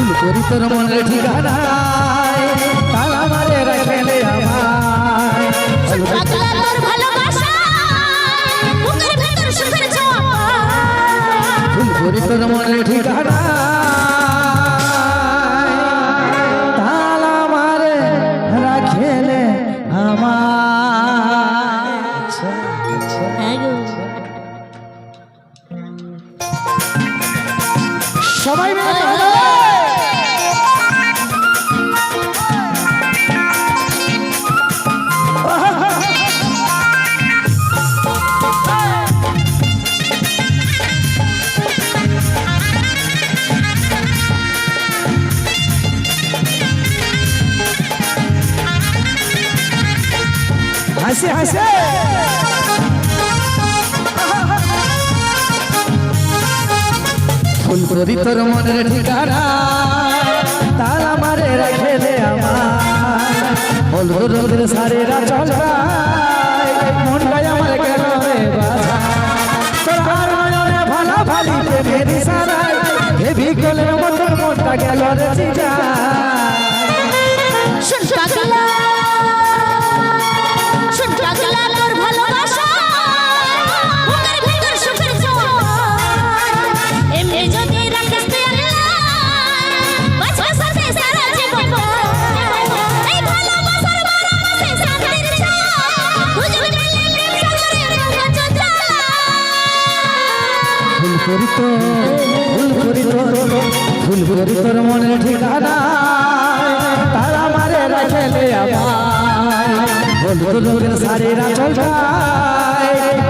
ভুল করি তোর মনের হাসে হাসে। ফুল করি তোর মনের ঠিকানা তালা মারে রাখে দে আমার। হলুদ রোদের সারেরা চল মনটাই আমার কেন রে বাধা? তোর নয়নে ভালা ভালি প্রেমের সারাই হেভি গলের মতন মনটা গেল রে ভুল করি তো, ভুল করি তোর ভুল করি তোর মনে ঠিকানা। তারা মারে রাখেলে আমার রঙের শাড়িরা চল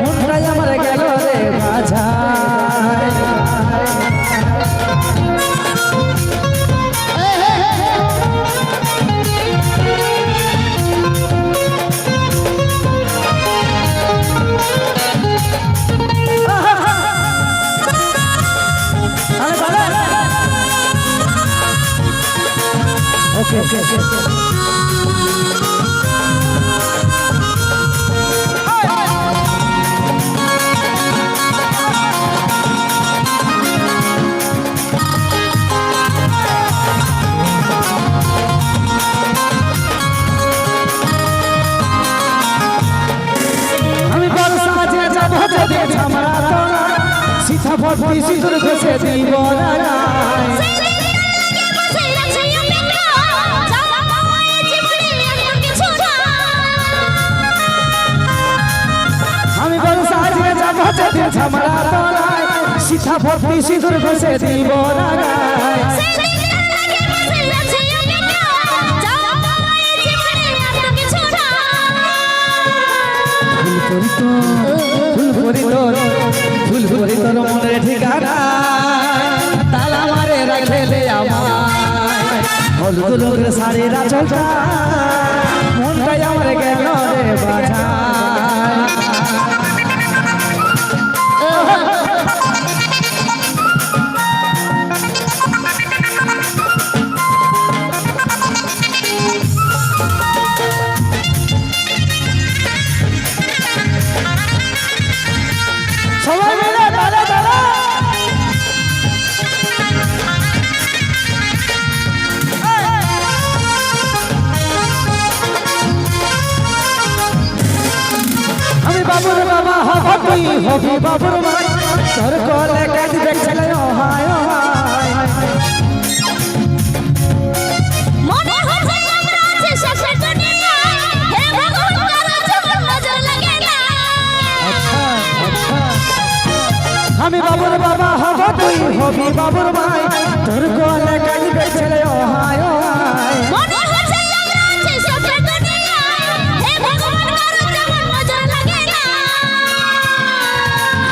মনটাই আমার গেল রে বাজায়। ভর্তি সিঁদুর ঘষে দিব না? যাব যদি ঝামরা তোলা সিথা ভর্তি সিঁদুর ঘষে দিব তো ভুল করি তোর ভুল করি তোর মনে ঠিকানা তালা মারে রাখে দে আমায় হলুদ লোকের শাড়িরা চলতা মনটাই আমার গেল হব হবি বাবুর ভাই তোর কলে কাজ দেখছিলে হায় হায় মনে হচ্ছে আমরা আছি শেষের দুনিয়ায় হে ভগবান কারও জীবন নজর লাগে না। আচ্ছা আচ্ছা। আমি বাবুর বাবা হব তুই হবি বাবুর ভাই তোর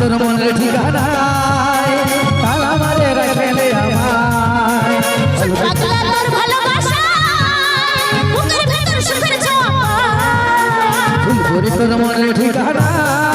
তোর মনের ঠিকানায় তালা মারে রাখেলে আমায়। পাগলা তোর মনের ঠিকানায়